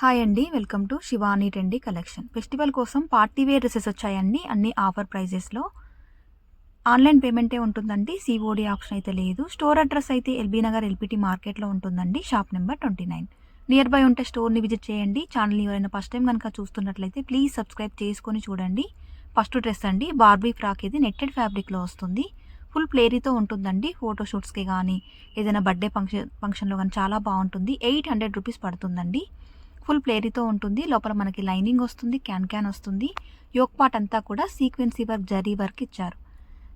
Hi అండి welcome to Shivani trendy collection festival కోసం party wear dresses వచ్చాయండి అన్ని ఆఫర్ ప్రైజెస్లో ఆన్లైన్ పేమెంటే ఉంటుందండి? సిఓడి ఆప్షన్ అయితే లేదు. స్టోర్ అడ్రస్ అయితే ఎల్బీ నగర్ ఎల్పిటి మార్కెట్లో ఉంటుందండి shop number twenty nine near by ఉంటే స్టోర్ని విజిట్ చేయండి. ఛానల్ని ఎవరైనా ఫస్ట్ టైం కనుక చూస్తున్నట్లయితే ప్లీజ్ సబ్స్క్రైబ్ చేసుకొని చూడండి. ఫస్ట్ డ్రెస్ అండి బార్బీ ఫ్రాక్ ఇది నెట్టెడ్ ఫ్యాబ్రిక్లో వస్తుంది. ఫుల్ ప్లేరీతో ఉంటుందండి ఫోటోషూట్స్కి కానీ ఏదైనా బర్త్డే ఫంక్షన్ ఫంక్షన్లో కానీ చాలా బాగుంటుంది. ఎయిట్ హండ్రెడ్ రూపీస్ పడుతుందండి. ఫుల్ ప్లేరీతో ఉంటుంది. లోపల మనకి లైనింగ్ వస్తుంది క్యాన్ క్యాన్ వస్తుంది. యోక్ పార్ట్ అంతా కూడా సీక్వెన్సీ వర్క్ జరీ వర్క్ ఇచ్చారు.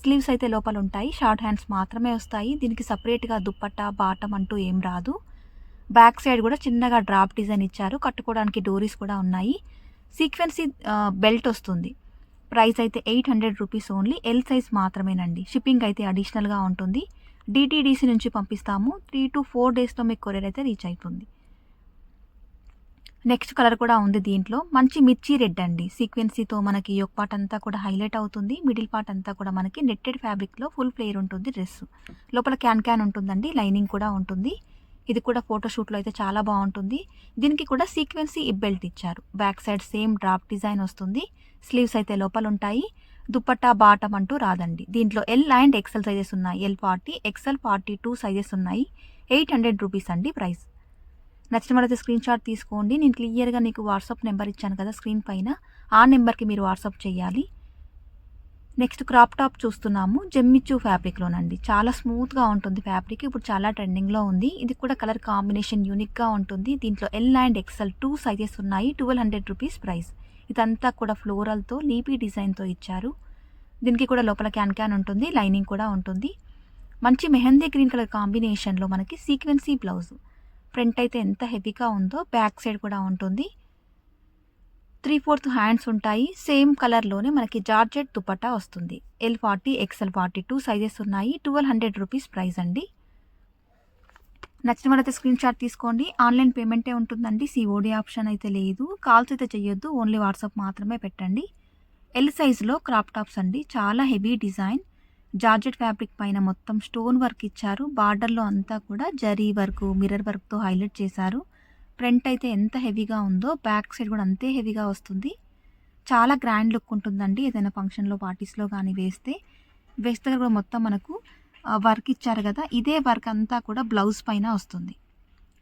స్లీవ్స్ అయితే లోపల ఉంటాయి. షార్ట్ హ్యాండ్స్ మాత్రమే వస్తాయి. దీనికి సపరేట్గా దుప్పట్టా బాటం అంటూ ఏం రాదు. బ్యాక్ సైడ్ కూడా చిన్నగా డ్రాప్ డిజైన్ ఇచ్చారు. కట్టుకోవడానికి డోరీస్ కూడా ఉన్నాయి. సీక్వెన్సీ బెల్ట్ వస్తుంది. ప్రైస్ అయితే eight hundred rupees only L size మాత్రమేనండి. షిప్పింగ్ అయితే అడిషనల్గా ఉంటుంది. డిటీడీసీ నుంచి పంపిస్తాము. త్రీ టు ఫోర్ డేస్లో మీకు కొరియర్ అయితే రీచ్ అవుతుంది. నెక్స్ట్ కలర్ కూడా ఉంది దీంట్లో. మంచి మిర్చి రెడ్ అండి. సీక్వెన్సీతో మనకి యొక్క పార్ట్ అంతా కూడా హైలైట్ అవుతుంది. మిడిల్ పార్ట్ అంతా కూడా మనకి నెట్టెడ్ ఫ్యాబ్రిక్లో ఫుల్ ప్లేయర్ ఉంటుంది డ్రెస్ లోపల క్యాన్ క్యాన్ ఉంటుందండి. లైనింగ్ కూడా ఉంటుంది. ఇది కూడా ఫోటోషూట్లో అయితే చాలా బాగుంటుంది. దీనికి కూడా సీక్వెన్సీ బెల్ట్ ఇచ్చారు. Back side same drop design వస్తుంది. స్లీవ్స్ అయితే లోపల ఉంటాయి దుప్పట్టా బాటం అంటూ రాదండి. దీంట్లో ఎల్ అండ్ ఎక్సెల్ సైజెస్ ఉన్నాయి. L forty XL forty two sizes ఉన్నాయి. ఎయిట్ హండ్రెడ్ రూపీస్ అండి ప్రైస్ నచ్చిన వాళ్ళైతే స్క్రీన్ షాట్ తీసుకోండి. నేను క్లియర్గా నీకు వాట్సాప్ నెంబర్ ఇచ్చాను కదా స్క్రీన్ పైన. ఆ నెంబర్కి మీరు వాట్సాప్ చేయాలి. నెక్స్ట్ క్రాప్ టాప్ చూస్తున్నాము. జెమ్మిచ్చు ఫ్యాబ్రిక్లోనండి చాలా స్మూత్గా ఉంటుంది ఫ్యాబ్రిక్ ఇప్పుడు చాలా ట్రెండింగ్లో ఉంది. ఇది కూడా కలర్ కాంబినేషన్ యూనిక్గా ఉంటుంది. దీంట్లో L and XL two sizes ఉన్నాయి. ట్వెల్వ్ హండ్రెడ్ రూపీస్ ప్రైస్ ఇదంతా కూడా ఫ్లోరల్తో లీపీ డిజైన్తో ఇచ్చారు. దీనికి కూడా లోపల క్యాన్ క్యాన్ ఉంటుంది. లైనింగ్ కూడా ఉంటుంది. మంచి మెహందీ గ్రీన్ కలర్ కాంబినేషన్లో మనకి సీక్వెన్సీ బ్లౌజ్ ఫ్రంట్ అయితే ఎంత హెవీగా ఉందో బ్యాక్ సైడ్ కూడా ఉంటుంది. త్రీ ఫోర్త్ హ్యాండ్స్ ఉంటాయి. సేమ్ కలర్లోనే మనకి జార్జెట్ దుపట్టా వస్తుంది. L forty XL forty two sizes ఉన్నాయి. ట్వెల్వ్ హండ్రెడ్ రూపీస్ ప్రైస్ అండి. నచ్చిన వాళ్ళైతే స్క్రీన్ షాట్ తీసుకోండి. ఆన్లైన్ పేమెంటే ఉంటుందండి. సిఓడి ఆప్షన్ అయితే లేదు. కాల్స్ అయితే చేయొద్దు ఓన్లీ వాట్సాప్ మాత్రమే పెట్టండి. ఎల్ సైజులో క్రాప్ టాప్స్ అండి. చాలా హెవీ డిజైన్. జార్జెట్ ఫ్యాబ్రిక్ పైన మొత్తం స్టోన్ వర్క్ ఇచ్చారు. బార్డర్లో అంతా కూడా జరీ వర్క్ మిర్రర్ వర్క్తో హైలైట్ చేశారు. ఫ్రంట్ అయితే ఎంత హెవీగా ఉందో బ్యాక్ సైడ్ కూడా అంతే హెవీగా వస్తుంది. చాలా గ్రాండ్ లుక్ ఉంటుందండి ఏదైనా ఫంక్షన్లో పార్టీస్లో కానీ వేస్తే. వేస్ట్ దగ్గర కూడా మొత్తం మనకు వర్క్ ఇచ్చారు కదా ఇదే వర్క్ అంతా కూడా బ్లౌజ్ పైన వస్తుంది.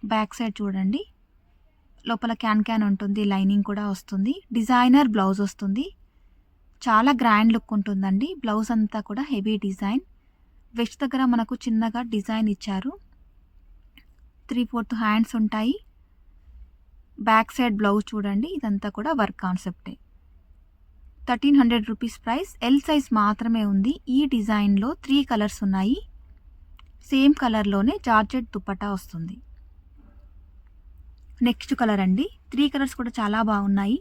బ్యాక్ సైడ్ చూడండి. లోపల క్యాన్ క్యాన్ ఉంటుంది లైనింగ్ కూడా వస్తుంది. డిజైనర్ బ్లౌజ్ వస్తుంది. చాలా గ్రాండ్ లుక్ ఉంటుందండి. బ్లౌజ్ అంతా కూడా హెవీ డిజైన్ వెస్ట్ దగ్గర మనకు చిన్నగా డిజైన్ ఇచ్చారు. త్రీ ఫోర్త్ హ్యాండ్స్ ఉంటాయి. బ్యాక్ సైడ్ బ్లౌజ్ చూడండి. ఇదంతా కూడా వర్క్ కాన్సెప్టే thirteen hundred rupees price L size మాత్రమే ఉంది. ఈ డిజైన్లో త్రీ కలర్స్ ఉన్నాయి. సేమ్ కలర్లోనే జార్జెట్ దుప్పటా వస్తుంది. నెక్స్ట్ కలర్ అండి. త్రీ కలర్స్ కూడా చాలా బాగున్నాయి.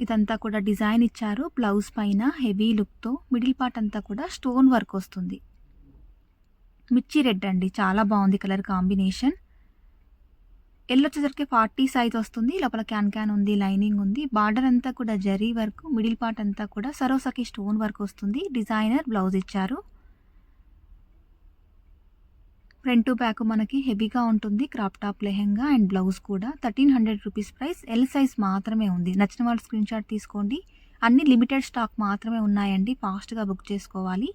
ఇదంతా కూడా డిజైన్ ఇచ్చారు. బ్లౌజ్ పైన హెవీ లుక్తో మిడిల్ పార్ట్ అంతా కూడా స్టోన్ వర్క్ వస్తుంది. మిర్చి రెడ్ అండి. చాలా బాగుంది కలర్ కాంబినేషన్. ఎల్ వచ్చేసరికి ఫార్టీ సైజ్ వస్తుంది. లోపల క్యాన్ క్యాన్ ఉంది లైనింగ్ ఉంది. బార్డర్ అంతా కూడా జరీ వర్క్ మిడిల్ పార్ట్ అంతా కూడా సరోసకి స్టోన్ వర్క్ వస్తుంది. డిజైనర్ బ్లౌజ్ ఇచ్చారు. ఫ్రంట్ బ్యాక్ మనకి హెవీగా ఉంటుంది crop top lehenga and blouse కూడా. Thirteen hundred rupees price. L size మాత్రమే ఉంది. నచ్చిన వాళ్ళు స్క్రీన్ షాట్ తీసుకోండి. అన్ని లిమిటెడ్ స్టాక్ మాత్రమే ఉన్నాయండి. ఫాస్ట్గా బుక్ చేసుకోవాలి.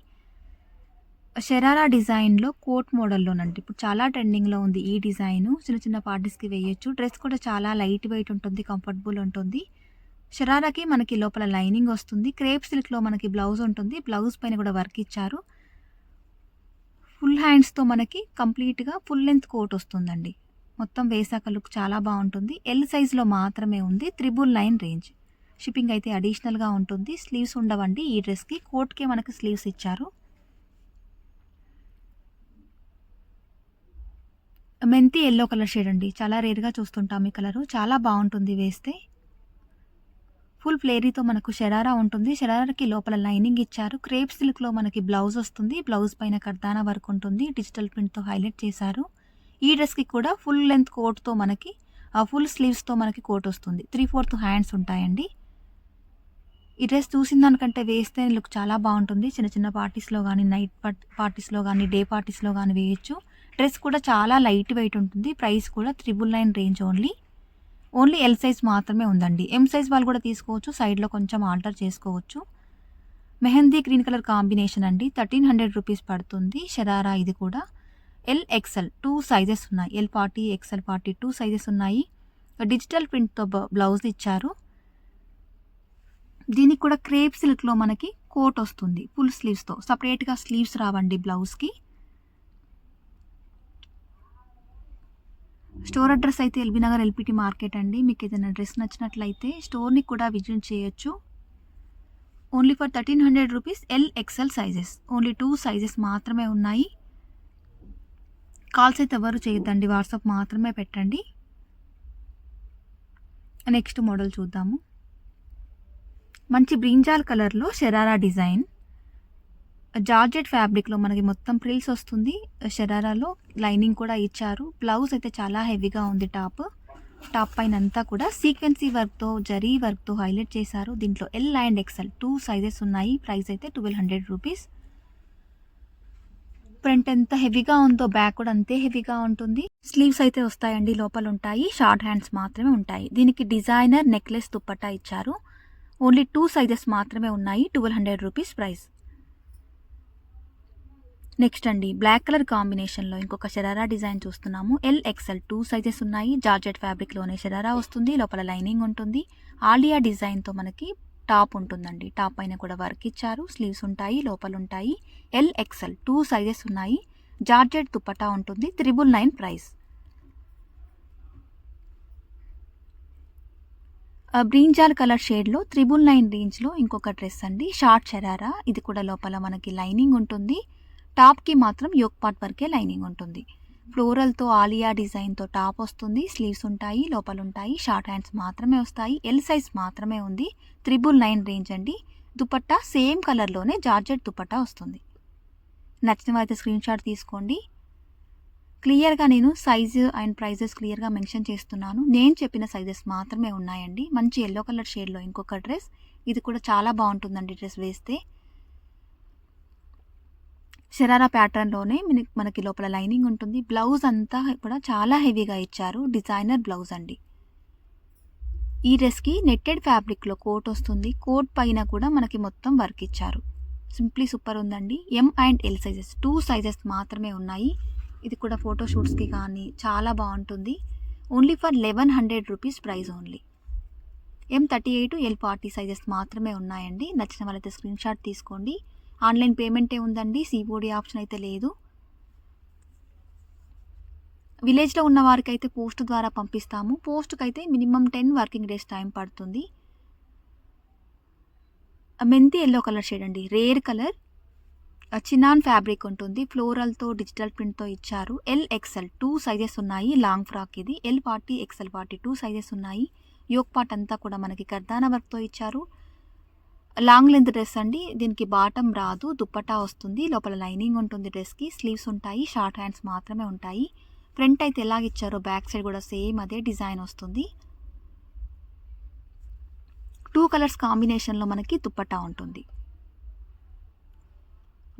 షెరారా డిజైన్లో కోట్ మోడల్లోనండి ఇప్పుడు చాలా ట్రెండింగ్లో ఉంది ఈ డిజైన్ చిన్న చిన్న పార్టీస్కి వేయొచ్చు. డ్రెస్ కూడా చాలా లైట్ వెయిట్ ఉంటుంది కంఫర్టబుల్ ఉంటుంది. షరారాకి మనకి లోపల లైనింగ్ వస్తుంది. క్రేప్ సిల్క్లో మనకి బ్లౌజ్ ఉంటుంది. బ్లౌజ్ పైన కూడా వర్క్ ఇచ్చారు. ఫుల్ హ్యాండ్స్తో మనకి కంప్లీట్గా ఫుల్ లెంత్ కోట్ వస్తుందండి. మొత్తం వేసాక లుక్ చాలా బాగుంటుంది. ఎల్ సైజ్లో మాత్రమే ఉంది త్రిబుల్ నైన్ రేంజ్. షిప్పింగ్ అయితే అడిషనల్గా ఉంటుంది. స్లీవ్స్ ఉండవండి. ఈ డ్రెస్కి కోట్కే మనకి స్లీవ్స్ ఇచ్చారు. మెంతి ఎల్లో కలర్ షేడ్ అండి. చాలా రేర్గా చూస్తుంటాం ఈ కలరు. చాలా బాగుంటుంది వేస్తే. ఫుల్ ఫ్లేరీతో మనకు షరారా ఉంటుంది. షరారాకి లోపల లైనింగ్ ఇచ్చారు. క్రేప్ సిల్క్లో మనకి బ్లౌజ్ వస్తుంది. బ్లౌజ్ పైన కర్దానా వర్క్ ఉంటుంది. డిజిటల్ ప్రింట్తో హైలైట్ చేశారు. ఈ డ్రెస్కి కూడా ఫుల్ లెంత్ కోట్తో మనకి ఫుల్ స్లీవ్స్తో మనకి కోట్ వస్తుంది. త్రీ ఫోర్త్ హ్యాండ్స్ ఉంటాయండి. ఈ డ్రెస్ చూసిన దానికంటే వేస్తే లుక్ చాలా బాగుంటుంది. చిన్న చిన్న పార్టీస్లో కానీ నైట్ పార్టీస్లో కానీ డే పార్టీస్లో కానీ వేయచ్చు. డ్రెస్ కూడా చాలా లైట్ వెయిట్ ఉంటుంది. ప్రైస్ కూడా triple nine range only. Only L size మాత్రమే ఉందండి. ఎం సైజ్ వాళ్ళు కూడా తీసుకోవచ్చు సైడ్లో కొంచెం ఆల్టర్ చేసుకోవచ్చు. మెహందీ గ్రీన్ కలర్ కాంబినేషన్ అండి. థర్టీన్ హండ్రెడ్ రూపీస్ పడుతుంది. షరారా ఇది కూడా. ఎల్ ఎక్సెల్ టూ సైజెస్ ఉన్నాయి. L forty XL forty two sizes ఉన్నాయి. డిజిటల్ ప్రింట్తో బ్లౌజ్ ఇచ్చారు. దీనికి కూడా క్రేప్ సిల్క్లో మనకి కోట్ వస్తుంది. ఫుల్ స్లీవ్స్తో సపరేట్గా స్లీవ్స్ రావండి బ్లౌజ్కి స్టోర్ అడ్రస్ అయితే ఎల్బీ నగర్ ఎల్పిటి మార్కెట్ అండి. మీకు ఏదైనా డ్రెస్ నచ్చినట్లయితే స్టోర్ని కూడా విజిట్ చేయొచ్చు. Only for thirteen hundred rupees L XL sizes. Only two sizes మాత్రమే ఉన్నాయి. కాల్స్ అయితే ఎవరు చేయొద్దండి. వాట్సాప్ మాత్రమే పెట్టండి. నెక్స్ట్ మోడల్ చూద్దాము. మంచి బ్రింజాల్ కలర్లో షరారా డిజైన్. జార్జెట్ ఫ్యాబ్రిక్లో మనకి మొత్తం ప్రిల్స్ వస్తుంది. షరారాలో లైనింగ్ కూడా ఇచ్చారు. బ్లౌజ్ అయితే చాలా హెవీగా ఉంది టాప్. టాప్ పైన అంతా కూడా సీక్వెన్సీ వర్క్తో జరీ వర్క్తో హైలైట్ చేశారు. దీంట్లో L and XL two sizes ఉన్నాయి. ప్రైస్ అయితే ట్వెల్వ్ హండ్రెడ్ రూపీస్. ఫ్రంట్ ఎంత హెవీగా ఉందో బ్యాక్ కూడా అంతే హెవీగా ఉంటుంది. స్లీవ్స్ అయితే వస్తాయండి లోపల ఉంటాయి. షార్ట్ హ్యాండ్స్ మాత్రమే ఉంటాయి. దీనికి డిజైనర్ నెక్లెస్ దుప్పట్టా ఇచ్చారు. ఓన్లీ టూ సైజెస్ మాత్రమే ఉన్నాయి. Twelve hundred rupees price. Next అండి బ్లాక్ కలర్ కాంబినేషన్లో ఇంకొక షరారా డిజైన్ చూస్తున్నాము. ఎల్ ఎక్సెల్ టూ సైజెస్ ఉన్నాయి. జార్జెట్ ఫ్యాబ్రిక్లోనే షరారా వస్తుంది. లోపల లైనింగ్ ఉంటుంది. ఆలియా డిజైన్తో మనకి టాప్ ఉంటుందండి. టాప్ పైన కూడా వర్క్ ఇచ్చారు. స్లీవ్స్ ఉంటాయి లోపల ఉంటాయి. ఎల్ ఎక్సెల్ టూ సైజెస్ ఉన్నాయి. జార్జెట్ దుప్పటా ఉంటుంది. Triple nine price brinjal colour షేడ్లో త్రిబుల్ నైన్ రేంజ్లో ఇంకొక డ్రెస్ అండి. షార్ట్ షరారా ఇది కూడా లోపల మనకి లైనింగ్ ఉంటుంది. టాప్కి మాత్రం యోక్ పార్ట్ వరకే లైనింగ్ ఉంటుంది. ఫ్లోరల్తో ఆలియా డిజైన్తో టాప్ వస్తుంది. స్లీవ్స్ ఉంటాయి లోపల ఉంటాయి షార్ట్ హ్యాండ్స్ మాత్రమే వస్తాయి ఎల్ సైజ్ మాత్రమే ఉంది. త్రిబుల్ నైన్ రేంజ్ అండి. దుపట్టా సేమ్ కలర్లోనే జార్జెట్ దుపట్టా వస్తుంది. నచ్చిన వారైతే స్క్రీన్ షాట్ తీసుకోండి. క్లియర్గా నేను సైజు అండ్ ప్రైజెస్ క్లియర్గా మెన్షన్ చేస్తున్నాను. నేను చెప్పిన సైజెస్ మాత్రమే ఉన్నాయండి. మంచి ఎల్లో కలర్ షేడ్లో ఇంకొక డ్రెస్. ఇది కూడా చాలా బాగుంటుందండి డ్రెస్ వేస్తే. షరారా ప్యాటర్న్లోనే మనకి లోపల లైనింగ్ ఉంటుంది. బ్లౌజ్ అంతా కూడా చాలా హెవీగా ఇచ్చారు. డిజైనర్ బ్లౌజ్ అండి. ఈ డ్రెస్కి నెట్టెడ్ ఫ్యాబ్రిక్లో కోట్ వస్తుంది. కోట్ పైన కూడా మనకి మొత్తం వర్క్ ఇచ్చారు. సింప్లీ సూపర్ ఉందండి. M and L sizes. Two sizes మాత్రమే ఉన్నాయి. ఇది కూడా ఫోటోషూట్స్కి కానీ చాలా బాగుంటుంది. Only for eleven hundred rupees price only. M thirty eight L forty sizes మాత్రమే ఉన్నాయండి. నచ్చిన వాళ్ళైతే స్క్రీన్ షాట్ తీసుకోండి. ఆన్లైన్ పేమెంటే ఉందండి సిఓడి ఆప్షన్ అయితే లేదు. విలేజ్లో ఉన్న వారికి అయితే పోస్ట్ ద్వారా పంపిస్తాము. పోస్ట్కి అయితే minimum ten working days time పడుతుంది. మెంతి ఎల్లో కలర్ షేడ్ అండి. రేర్ కలర్ చినాన్ ఫ్యాబ్రిక్ ఉంటుంది. ఫ్లోరల్తో డిజిటల్ ప్రింట్తో ఇచ్చారు. ఎల్ ఎక్సెల్ టూ సైజెస్ ఉన్నాయి. లాంగ్ ఫ్రాక్ ఇది. L forty XL forty two sizes ఉన్నాయి. యోక్ పార్ట్ అంతా కూడా మనకి కర్దాన వర్క్తో ఇచ్చారు. లాంగ్ లెంత్ డ్రెస్ అండి. దీనికి బాటం రాదు దుప్పటా వస్తుంది. లోపల లైనింగ్ ఉంటుంది డ్రెస్కి. స్లీవ్స్ ఉంటాయి షార్ట్ హ్యాండ్స్ మాత్రమే ఉంటాయి. ఫ్రంట్ అయితే ఎలాగిచ్చారో బ్యాక్ సైడ్ కూడా సేమ్ అదే డిజైన్ వస్తుంది. టూ కలర్స్ కాంబినేషన్లో మనకి దుప్పటా ఉంటుంది.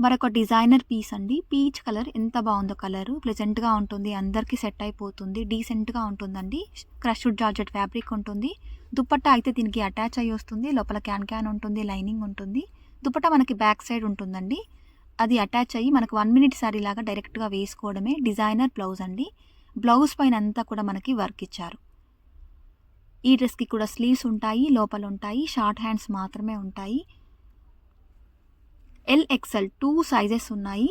మరొక డిజైనర్ పీస్ అండి. పీచ్ కలర్ ఎంత బాగుందో కలర్. ప్లెజెంట్గా ఉంటుంది అందరికీ సెట్ అయిపోతుంది డీసెంట్గా ఉంటుందండి. క్రష్డ్ జార్జెట్ ఫ్యాబ్రిక్ ఉంటుంది. దుప్పట్టా అయితే దీనికి అటాచ్ అయ్యి వస్తుంది లోపల క్యాన్ క్యాన్ ఉంటుంది లైనింగ్ ఉంటుంది. దుప్పట్టా మనకి బ్యాక్ సైడ్ ఉంటుందండి. అది అటాచ్ అయ్యి మనకు వన్ మినిట్ సారీ లాగా డైరెక్ట్గా వేసుకోవడమే డిజైనర్ బ్లౌజ్ అండి. బ్లౌజ్ పైన అంతా కూడా మనకి వర్క్ ఇచ్చారు. ఈ డ్రెస్కి కూడా స్లీవ్స్ ఉంటాయి లోపల ఉంటాయి షార్ట్ హ్యాండ్స్ మాత్రమే ఉంటాయి. ఎల్ ఎక్సెల్ టూ సైజెస్ ఉన్నాయి.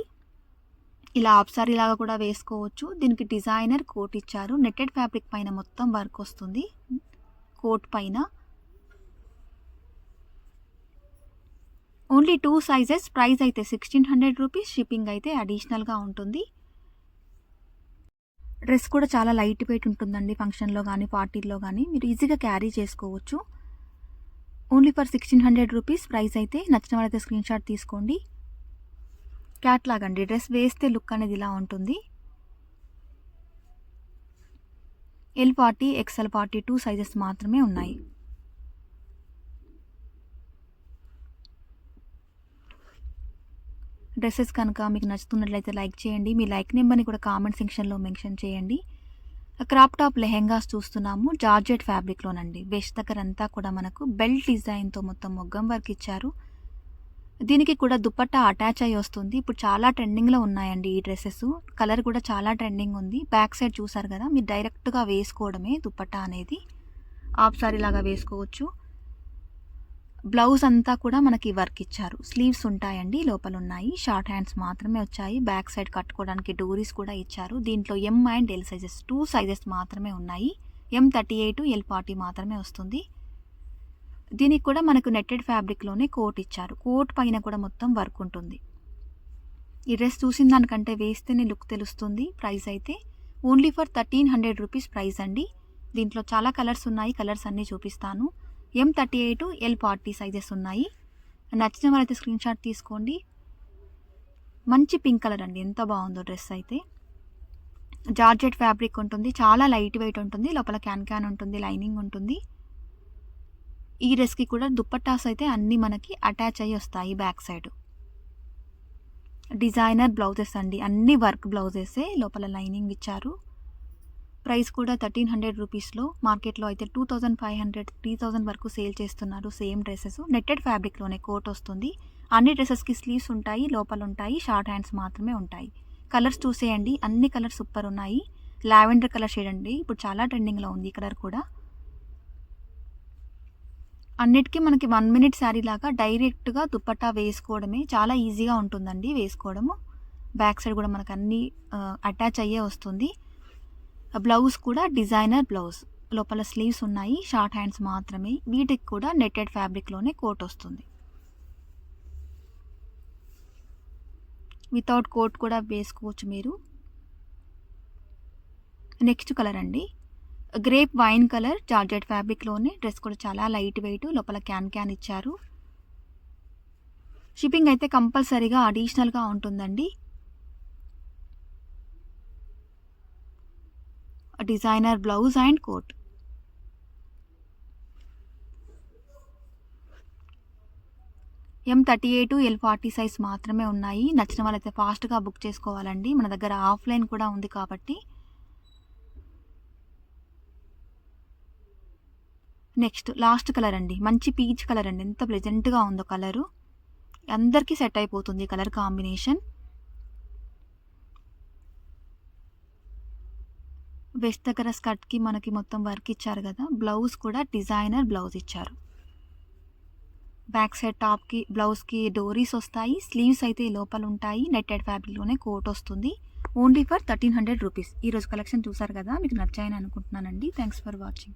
ఇలా ఆప్సారీ లాగా కూడా వేసుకోవచ్చు. దీనికి డిజైనర్ కోట్ ఇచ్చారు. నెట్టెడ్ ఫ్యాబ్రిక్ పైన మొత్తం వర్క్ వస్తుంది. కోట్ పైన. ఓన్లీ టూ సైజెస్ ప్రైస్ అయితే సిక్స్టీన్ హండ్రెడ్ రూపీస్ షిప్పింగ్ అయితే అడిషనల్గా ఉంటుంది. డ్రెస్ కూడా చాలా లైట్ వెయిట్ ఉంటుందండి ఫంక్షన్లో కానీ పార్టీల్లో కానీ మీరు ఈజీగా క్యారీ చేసుకోవచ్చు. Only for sixteen hundred rupees price అయితే నచ్చిన వాళ్ళైతే స్క్రీన్ షాట్ తీసుకోండి. క్యాట్లాగ్ అండి డ్రెస్ వేస్తే లుక్ అనేది ఇలా ఉంటుంది. L forty XL forty two sizes మాత్రమే ఉన్నాయి. డ్రెస్సెస్ కనుక మీకు నచ్చుతున్నట్లయితే లైక్ చేయండి. మీ లైక్ నెంబర్ని కూడా కామెంట్ సెక్షన్లో మెన్షన్ చేయండి. క్రాప్ టాప్ లెహెంగాస్ చూస్తున్నాము. జార్జెట్ ఫ్యాబ్రిక్లోనండి వెస్ట్ దగ్గర అంతా కూడా మనకు బెల్ట్ డిజైన్తో మొత్తం మొగ్గం వర్క్ ఇచ్చారు. దీనికి కూడా దుపట్టా అటాచ్ అయ్యి వస్తుంది. ఇప్పుడు చాలా ట్రెండింగ్లో ఉన్నాయండి ఈ డ్రెస్సెస్. కలర్ కూడా చాలా ట్రెండింగ్ ఉంది. బ్యాక్ సైడ్ చూసారు కదా మీరు డైరెక్ట్గా వేసుకోవడమే దుపట్టా అనేది. ఆఫ్ సారీ లాగా వేసుకోవచ్చు. బ్లౌజ్ అంతా కూడా మనకి వర్క్ ఇచ్చారు. స్లీవ్స్ ఉంటాయండి లోపల ఉన్నాయి. షార్ట్ హ్యాండ్స్ మాత్రమే వచ్చాయి. బ్యాక్ సైడ్ కట్టుకోవడానికి డోరీస్ కూడా ఇచ్చారు. దీంట్లో M and L sizes two sizes మాత్రమే ఉన్నాయి. M thirty eight L forty మాత్రమే వస్తుంది. దీనికి కూడా మనకు నెట్టెడ్ ఫ్యాబ్రిక్లోనే కోట్ ఇచ్చారు. కోట్ పైన కూడా మొత్తం వర్క్ ఉంటుంది. ఈ డ్రెస్ చూసిన దానికంటే వేస్తేనే లుక్ తెలుస్తుంది. ప్రైస్ అయితే only for thirteen hundred rupees price అండి. దీంట్లో చాలా కలర్స్ ఉన్నాయి. కలర్స్ అన్నీ చూపిస్తాను. M thirty eight L forty sizes ఉన్నాయి. నచ్చిన వాళ్ళైతే స్క్రీన్ షాట్ తీసుకోండి. మంచి పింక్ కలర్ అండి. ఎంత బాగుందో డ్రెస్ అయితే. జార్జెట్ ఫ్యాబ్రిక్ ఉంటుంది. చాలా లైట్ వెయిట్ ఉంటుంది. లోపల క్యాన్ క్యాన్ ఉంటుంది. లైనింగ్ ఉంటుంది. ఈ డ్రెస్కి కూడా దుప్పట్టాస్ అయితే అన్నీ మనకి అటాచ్ అయ్యి వస్తాయి బ్యాక్ సైడ్. డిజైనర్ బ్లౌజెస్ అండి. అన్ని వర్క్ బ్లౌజెసే లోపల లైనింగ్ ఇచ్చారు. ప్రైస్ కూడా థర్టీన్ హండ్రెడ్ రూపీస్లో. మార్కెట్లో అయితే two thousand five hundred three thousand వరకు సేల్ చేస్తున్నారు సేమ్ డ్రెస్సెస్. నెట్టెడ్ ఫ్యాబ్రిక్లోనే కోట్ వస్తుంది. అన్ని డ్రెస్సెస్కి స్లీవ్స్ ఉంటాయి లోపల ఉంటాయి షార్ట్ హ్యాండ్స్ మాత్రమే ఉంటాయి. కలర్స్ చూసేయండి. అన్ని కలర్స్ సూపర్ ఉన్నాయి. లావెండర్ కలర్ షేడ్ అండి. ఇప్పుడు చాలా ట్రెండింగ్లో ఉంది ఈ కలర్ కూడా. అన్నిటికీ మనకి వన్ మినిట్ శారీ లాగా డైరెక్ట్గా దుప్పట్టా వేసుకోవడమే చాలా ఈజీగా ఉంటుందండి వేసుకోవడము. బ్యాక్ సైడ్ కూడా మనకు అన్నీ అటాచ్ అయ్యే వస్తుంది. బ్లౌజ్ కూడా డిజైనర్ బ్లౌజ్ లోపల స్లీవ్స్ ఉన్నాయి షార్ట్ హ్యాండ్స్ మాత్రమే. వీటికి కూడా నెట్టెడ్ ఫ్యాబ్రిక్లోనే కోట్ వస్తుంది. వితౌట్ కోట్ కూడా వేసుకోవచ్చు మీరు. నెక్స్ట్ కలర్ అండి. గ్రేప్ వైన్ కలర్ జార్జెట్ ఫ్యాబ్రిక్లోనే డ్రెస్ కూడా చాలా లైట్ వెయిట్ లోపల క్యాన్ క్యాన్ ఇచ్చారు. షిప్పింగ్ అయితే కంపల్సరీగా అడిషనల్గా ఉంటుందండి. Designer blouse and coat M thirty eight L forty size మాత్రమే ఉన్నాయి. నచ్చిన వాళ్ళైతే ఫాస్ట్గా బుక్ చేసుకోవాలండి. మన దగ్గర ఆఫ్లైన్ కూడా ఉంది కాబట్టి. నెక్స్ట్ లాస్ట్ కలర్ అండి. మంచి పీచ్ కలర్ అండి. ఎంత ప్లెజెంట్గా ఉందో కలరు. అందరికీ సెట్ అయిపోతుంది కలర్ కాంబినేషన్. వెస్ట్ దగ్గర స్కర్ట్కి మనకి మొత్తం వర్క్ ఇచ్చారు కదా. బ్లౌజ్ కూడా డిజైనర్ బ్లౌజ్ ఇచ్చారు. బ్యాక్ సైడ్ టాప్కి బ్లౌజ్కి డోరీస్ వస్తాయి. స్లీవ్స్ అయితే లోపల ఉంటాయి. నెట్టెడ్ ఫ్యాబ్రిక్లోనే కోట్ వస్తుంది. Only for thirteen hundred rupees. ఈరోజు కలెక్షన్ చూసారు కదా? మీకు నచ్చాయని అనుకుంటున్నానండి. Thanks for watching.